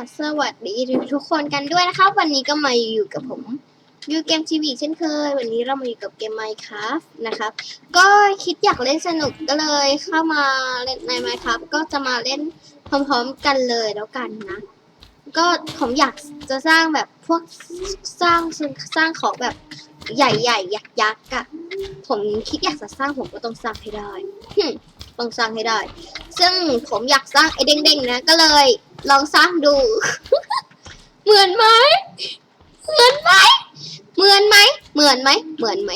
ขอสวัสดีทุกคนกันด้วยนะครับ วันนี้ก็มาอยู่กับผมยูเกมทีวีเช่นเคย วันนี้เรามาอยู่กับเกม Minecraft นะครับ ก็คิดอยากเล่นสนุกก็เลยเข้ามาเล่นใน Minecraft ก็จะมาเล่นพร้อมๆกันเลยแล้วกันนะ ก็ผมอยากจะสร้างแบบพวกสร้างสร้างของแบบใหญ่ๆยักษ์ๆอะผมคิดอยากจะสร้างผมก็ต้องสร้างให้ได้หึต้องสร้างให้ได้ ซึ่งผมอยากสร้างไอ้เด้งๆนะก็เลย ลองสร้างดู เหมือนไหม เหมือนไหม เหมือนไหม เหมือนไหม เหมือนไหม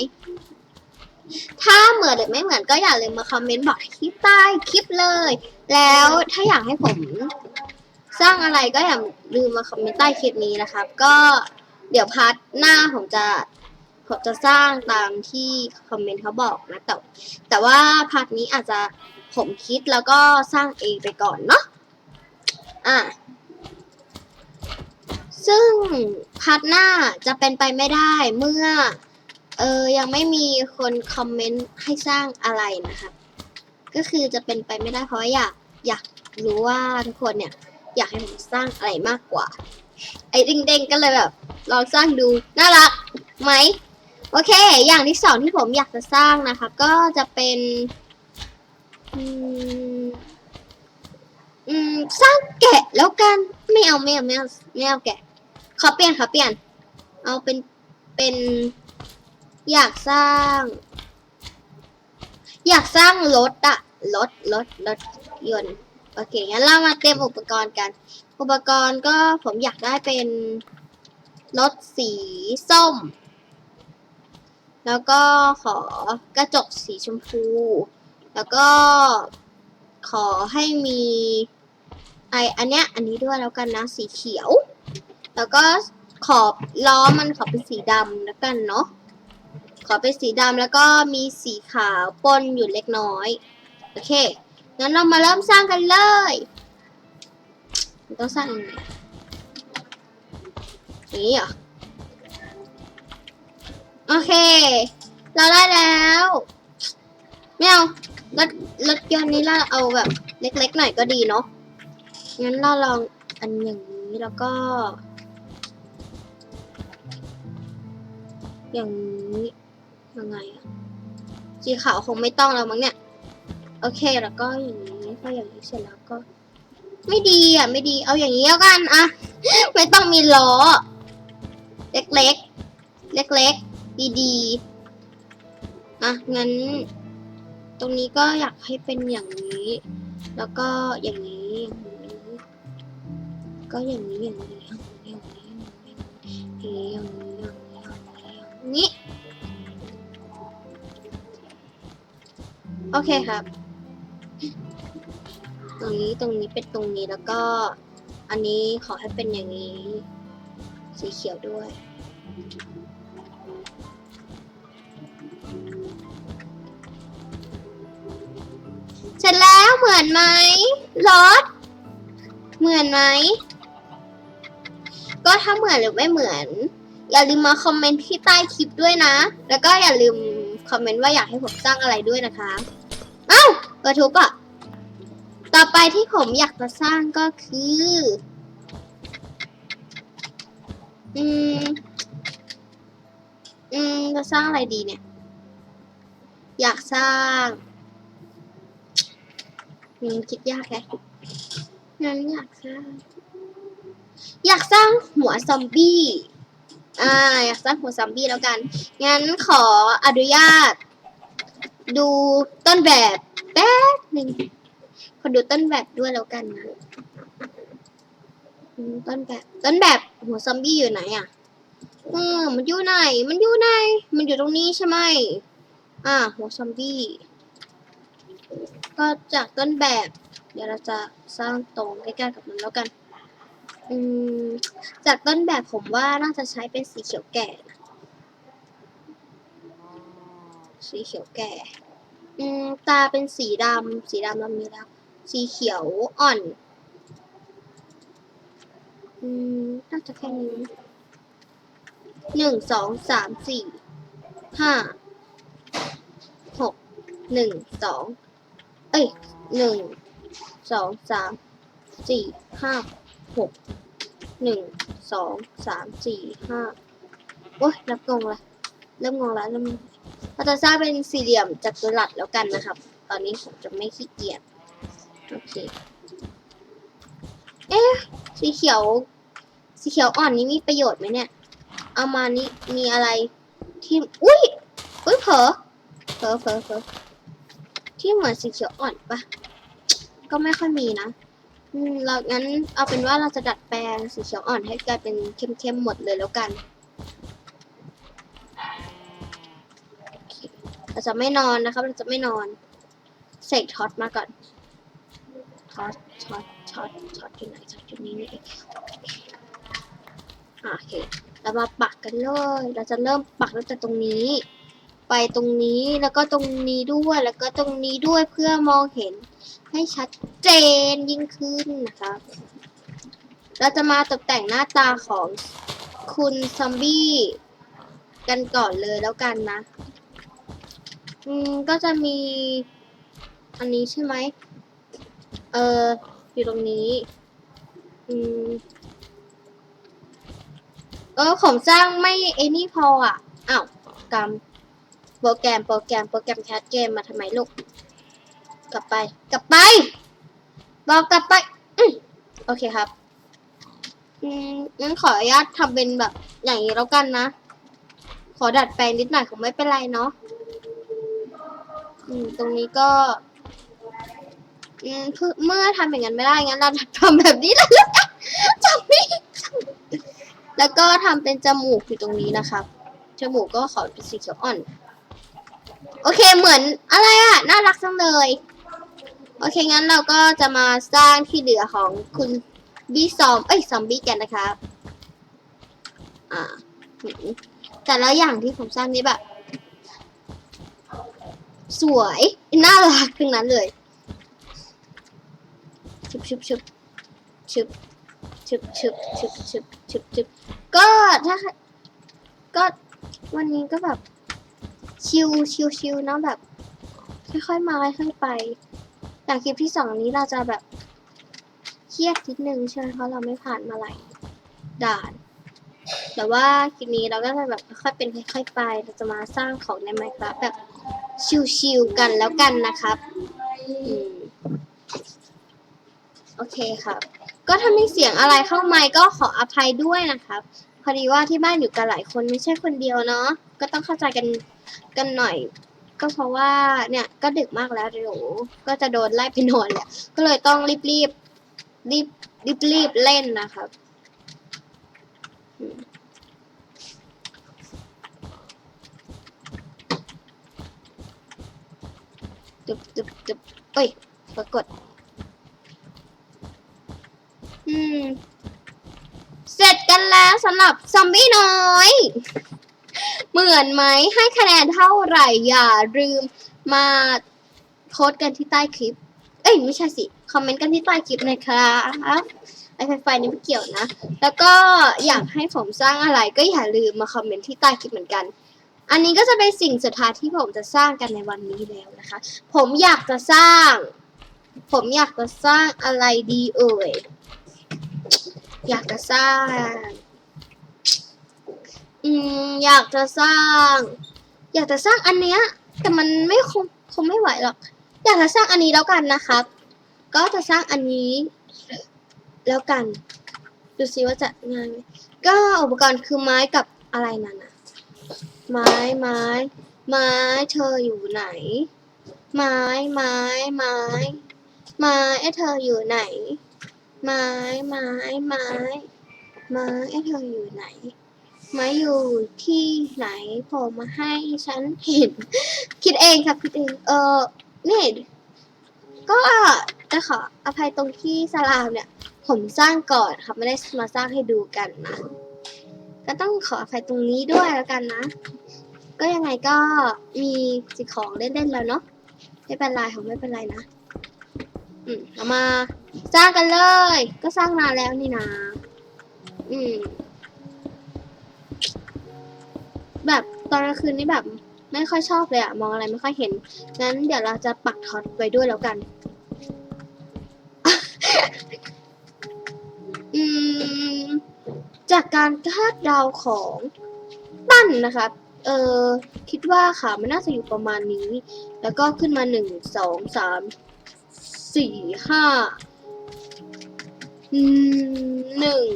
ถ้าเหมือนหรือไม่เหมือนก็อย่าลืมมาคอมเมนต์บอกที่ใต้คลิปเลย แล้วถ้าอยากให้ผมสร้างอะไรก็อย่าลืมมาคอมเมนต์ใต้คลิปนี้นะครับ ก็เดี๋ยวพาร์ทหน้าผมจะผมจะสร้างตามที่คอมเมนต์เขาบอกนะแต่แต่ว่าพาร์ทนี้อาจจะผมคิดแล้วก็สร้างเองไปก่อนเนาะ อะ ซึ่งพาร์ทหน้าจะเป็นไปไม่ได้เมื่อ เออยังไม่มีคนคอมเมนต์ให้สร้างอะไรนะครับ ก็คือจะเป็นไปไม่ได้เพราะอยากอยากรู้ว่าทุกคนเนี่ย อยากให้ผมสร้างอะไรมากกว่า ไอ้เด้งๆก็เลยแบบ ลองสร้างดู น่ารักไหมโอเค อย่างที่สองที่ผมอยากจะสร้างนะคะ ก็จะเป็น อืม อืมสร้างแกะแล้วกันไม่เอาไม่เอาไม่เอาไม่เอาแกะขอเปลี่ยนขอเปลี่ยน เอาเป็นเป็น อยากสร้าง อยากสร้างรถอะรถรถรถยนต์โอเคงั้นเรามาเตรียมอุปกรณ์กัน อุปกรณ์ก็ผมอยากได้เป็นรถสีส้ม แล้วก็ขอกระจกสีชมพู แล้วก็ขอให้มี ไออันเนี้ยอันนี้ด้วยแล้วกันนะสีเขียว แล้วก็ขอบล้อมันขอเป็นสีดำแล้วกันเนาะขอเป็นสีดำแล้วก็มีสีขาวปนอยู่เล็กน้อย โอเค งั้นเรามาเริ่มสร้างกันเลยมันต้องสร้างยังไงนี้เหรอโอเค เราได้แล้วไม่เอารถรถยนต์นี้เราเอาแบบเล็กๆหน่อยก็ดีเนาะ งั้นเราลองอันอย่างนี้แล้วก็ อย่างนี้ยังไงอะสีขาวคงไม่ต้องแล้วมั้งเนี่ย โอเคแล้วก็อย่างนี้พออย่างนี้เสร็จแล้วก็ ไม่ดีอะ ไม่ดีเอาอย่างนี้แล้วกันอะไม่ต้องมีล้อ เล็กๆ เล็กๆ ดีๆอะงั้น ตรงนี้ก็อยากให้เป็นอย่างนี้ แล้วก็อย่างนี้ ก็อย่างนี้อย่างนี้อย่างนี้อย่างนี้อย่างนี้อย่างนี้อย่างนี้โอเคครับ ตรงนี้ตรงนี้เป็นตรงนี้แล้วก็ อันนี้ขอให้เป็นอย่างนี้ สีเขียวด้วยเสร็จแล้วเหมือนไหมรถเหมือนไหม ก็ถ้าเหมือนหรือไม่เหมือน อย่าลืมมาคอมเมนต์ที่ใต้คลิปด้วยนะ แล้วก็อย่าลืมคอมเมนต์ว่าอยากให้ผมสร้างอะไรด้วยนะคะ เอ้าเปิดทุบอะ ต่อไปที่ผมอยากจะสร้างก็คือ อืม อืม จะสร้างอะไรดีเนี่ย อยากสร้างอืมคิดยากแฮะงั้นอยากสร้าง อยากสร้างหัวซอมบี้ อ่า อยากสร้างหัวซอมบี้แล้วกัน งั้นขออนุญาต ดูต้นแบบแป๊บหนึ่งขอดูต้นแบบด้วยแล้วกันนะต้นแบบ ต้นแบบหัวซอมบี้อยู่ไหนอะเออมันอยู่ไหน มันอยู่ไหน มันอยู่ตรงนี้ใช่ไหม อ่า หัวซอมบี้ ก็จากต้นแบบ เดี๋ยวเราจะสร้างตรงใกล้ๆกับมันแล้วกัน จากต้นแบบผมว่าน่าจะใช้เป็นสีเขียวแก่นะสีเขียวแก่ อืม ตาเป็นสีดำ สีดำเรามีแล้ว สีเขียวอ่อน อืม น่าจะแค่นี้หนึ่ง สอง สาม สี่ ห้า หก หนึ่ง สอง เอ้ยหนึ่ง สอง สาม สี่ ห้า หกหนึ่งสองสามสี่ห้าโอ้ยนับงงละเริ่มงงละเริ่มเราจะสร้างเป็นสี่เหลี่ยมจัตุรัสแล้วกันนะครับ ตอนนี้ผมจะไม่ขี้เกียจโอเคเอ๊ะสีเขียว สีเขียวอ่อนนี้มีประโยชน์ไหมเนี่ย เอามานี่มีอะไรที่อุ้ยอุ้ยเผลอเผลอเผลอเผลอที่เหมือนสีเขียวอ่อนปะก็ไม่ค่อยมีนะ อืมเรางั้นเอาเป็นว่าเราจะดัดแปลงสีเขียวอ่อนให้กลายเป็นเข้มๆหมดเลยแล้วกันโอเคเราจะไม่นอนนะครับ เราจะไม่นอนเสกท็อตมาก่อนท็อตท็อตท็อตท็อตอยู่ไหนท็อตอยู่นี่นี่เองโอเคเรามาปักกันเลย เราจะเริ่มปักตั้งแต่ตรงนี้ ไปตรงนี้แล้วก็ตรงนี้ด้วยแล้วก็ตรงนี้ด้วยเพื่อมองเห็นให้ชัดเจนยิ่งขึ้นนะครับเราจะมาตกแต่งหน้าตาของคุณซอมบี้กันก่อนเลยแล้วกันนะ อืมก็จะมี อันนี้ใช่ไหม เอออยู่ตรงนี้ อืมเออผมสร้างไม่เอนี่พออะอ้าวกำ โปรแกรม โปรแกรม โปรแกรมแคสเกมมาทำไมลูก กลับไป กลับไป บอกกลับไปอโอเคครับ อืมงั้นขออนุญาตทำเป็นแบบอย่างนี้แล้วกันนะ ขอดัดแปลงนิดหน่อยคงไม่เป็นไรเนาะ อืม ตรงนี้ก็ อืมเมื่อทำอย่างนั้นไม่ได้งั้นเราทำแบบนี้เลยแล้วกันจำไม่แล้วก็ทำเป็นจมูกอยู่ตรงนี้นะครับ จมูกก็ขอเป็นสีเขียวอ่อน โอเคเหมือนอะไรอะน่ารักจังเลย โอเคงั้นเราก็จะมาสร้างที่เหลือของคุณบีซอมเอ้ยซอมบี้กันนะครับ อ่า แต่ละอย่างที่ผมสร้างนี้แบบ สวยน่ารักทั้งนั้นเลยชุบชุบชุบชุบชุบชุบชุบชุบชุบชุบก็ถ้า ก็วันนี้ก็แบบ ชิวชิวชิวเนอะแบบ ค่อยๆมาค่อยๆไปอย่างคลิปที่สองนี้เราจะแบบเครียดนิดนึงใช่ไหมเพราะเราไม่ผ่านมาหลายด่าน แต่ว่าคลิปนี้เราก็จะแบบค่อยๆเป็นค่อยๆไป เราจะมาสร้างของใน Minecraft แบบชิวๆกันแล้วกันนะครับอโอเคครับ ก็ถ้ามีเสียงอะไรเข้ามาก็ขออภัยด้วยนะครับ พอดีว่าที่บ้านอยู่กันหลายคนไม่ใช่คนเดียวเนาะก็ต้องเข้าใจกัน กันหน่อย ก็เพราะว่าเนี่ยก็ดึกมากแล้วเดี๋ยวก็จะโดนไล่ไปนอนแหละก็เลยต้องรีบรีบรีบรีบรีบเล่นนะครับอืมตึบตึบตึบเอ้ยปรากฏ อืม เสร็จกันแล้วสำหรับซอมบี้น้อย เหมือนไหมให้คะแนนเท่าไหร่ อย่าลืมมาโพสกันที่ใต้คลิป เอ้ยไม่ใช่สิ คอมเมนต์กันที่ใต้คลิปนะครับไอไฟไฟนี่ไม่เกี่ยวนะ แล้วก็อยากให้ผมสร้างอะไรก็อย่าลืมมาคอมเมนต์ที่ใต้คลิปเหมือนกัน อันนี้ก็จะเป็นสิ่งสุดท้ายที่ผมจะสร้างกันในวันนี้แล้วนะคะ ผมอยากจะสร้าง ผมอยากจะสร้างอะไรดีเอ่ย อยากจะสร้าง อืมอยากจะสร้าง อยากจะสร้างอันเนี้ย แต่มันไม่คงคงไม่ไหวหรอก อยากจะสร้างอันนี้แล้วกันนะครับ ก็จะสร้างอันนี้ แล้วกัน ดูซิว่าจะงายไหมก็อุปกรณ์คือไม้กับอะไรนั่นนะไม้ไม้ ไม้เธออยู่ไหน ไม้ไม้ไม้ไม้เธออยู่ไหน ไม้ไม้ไม้ไม้เธออยู่ไหน ม้อยู่ที่ไหนผล่มาให้ฉันเห็น คิดเองครับคิดเอง เออนี่ก็จะขออภัยตรงที่สลามเนี่ย ผมสร้างก่อนครับไม่ได้มาสร้างให้ดูกันนะก็ต้องขออภัยตรงนี้ด้วยแล้วกันนะ ก็ยังไงก็มีสิ่งของเล่นๆแล้วเนาะไม่เป็นไรผมไม่เป็นไรนะ อืมเรามาสร้างกันเลย ก็สร้างนานแล้วนี่นะ อืม แบบตอนกลางคืนนี่แบบ ไม่ค่อยชอบเลยอะมองอะไรไม่ค่อยเห็น งั้นเดี๋ยวเราจะปักท็อตไว้ด้วยแล้วกัน อืม จากการคาดเดาของตั้นนะครับ เออคิดว่าขามันน่าจะอยู่ประมาณนี้ แล้วก็ขึ้นมาหนึ่งสองสามสี่ห้าหนึ่ง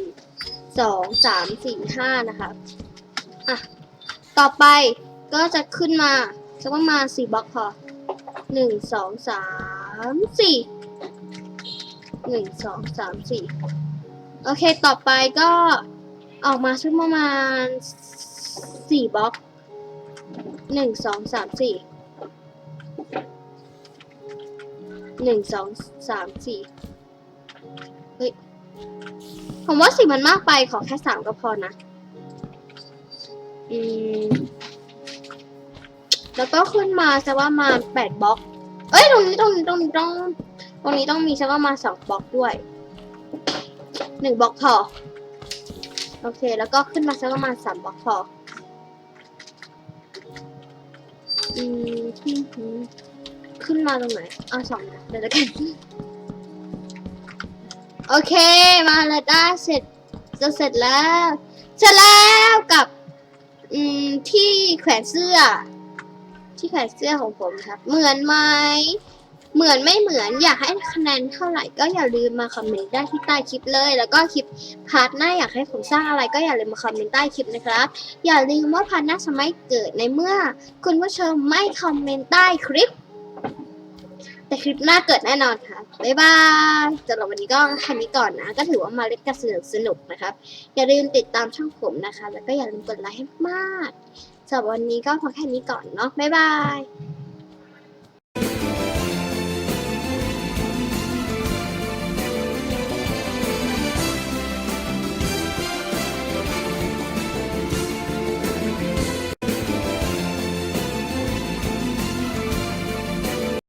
สองสามสี่ห้านะคะ อะ ต่อไปก็จะขึ้นมาสักประมาณสี่บล็อกพอหนึ่งสองสามสี่หนึ่งสองสามสี่โอเคต่อไปก็ออกมาสักประมาณสี่บล็อกหนึ่งสองสามสี่หนึ่งสองสามสี่เฮ้ยผมว่าสี่มันมากไปขอแค่สามก็พอนะ อืมแล้วก็ขึ้นมาสักประมาแปดบล็อก เอ้ยตรงนี้ตรงนี้ตรงนี้ต้อง ตรงนี้ต้องมีสักประมาสองบล็อกด้วยหนึ่งบล็อกพอโอเค แล้วก็ขึ้นมาสักประมาณสามบล็อกพออืมที่ขึ้นมาตรงไหนอะสองนะเดี๋ยวจะกันโอเค มาแล้วได้เสร็จจะเสร็จแล้ว เสร็จแล้วกับ อืมที่แขวนเสื้อ ที่แขวนเสื้อของผมครับ เหมือนไหมเหมือนไม่เหมือนอยากให้คะแนนเท่าไหร่ก็อย่าลืมมาคอมเมนต์ได้ที่ใต้คลิปเลย แล้วก็คลิปพาร์ทหน้าอยากให้ผมสร้างอะไรก็อย่าลืมมาคอมเมนต์ใต้คลิปนะครับ อย่าลืมว่าพาร์ทหน้าจะไม่เกิดในเมื่อ คุณผู้ชมไม่คอมเมนต์ใต้คลิป แต่คลิปหน้าเกิดแน่นอนค่ะ บ๊ายบายสำหรับวันนี้ก็แค่นี้ก่อนนะ ก็ถือว่ามาเล่นกันสนุกสนุกนะครับ อย่าลืมติดตามช่องผมนะคะ แล้วก็อย่าลืมกดไลค์ให้มากสำหรับวันนี้ก็พอแค่นี้ก่อนเนาะ บ๊ายบาย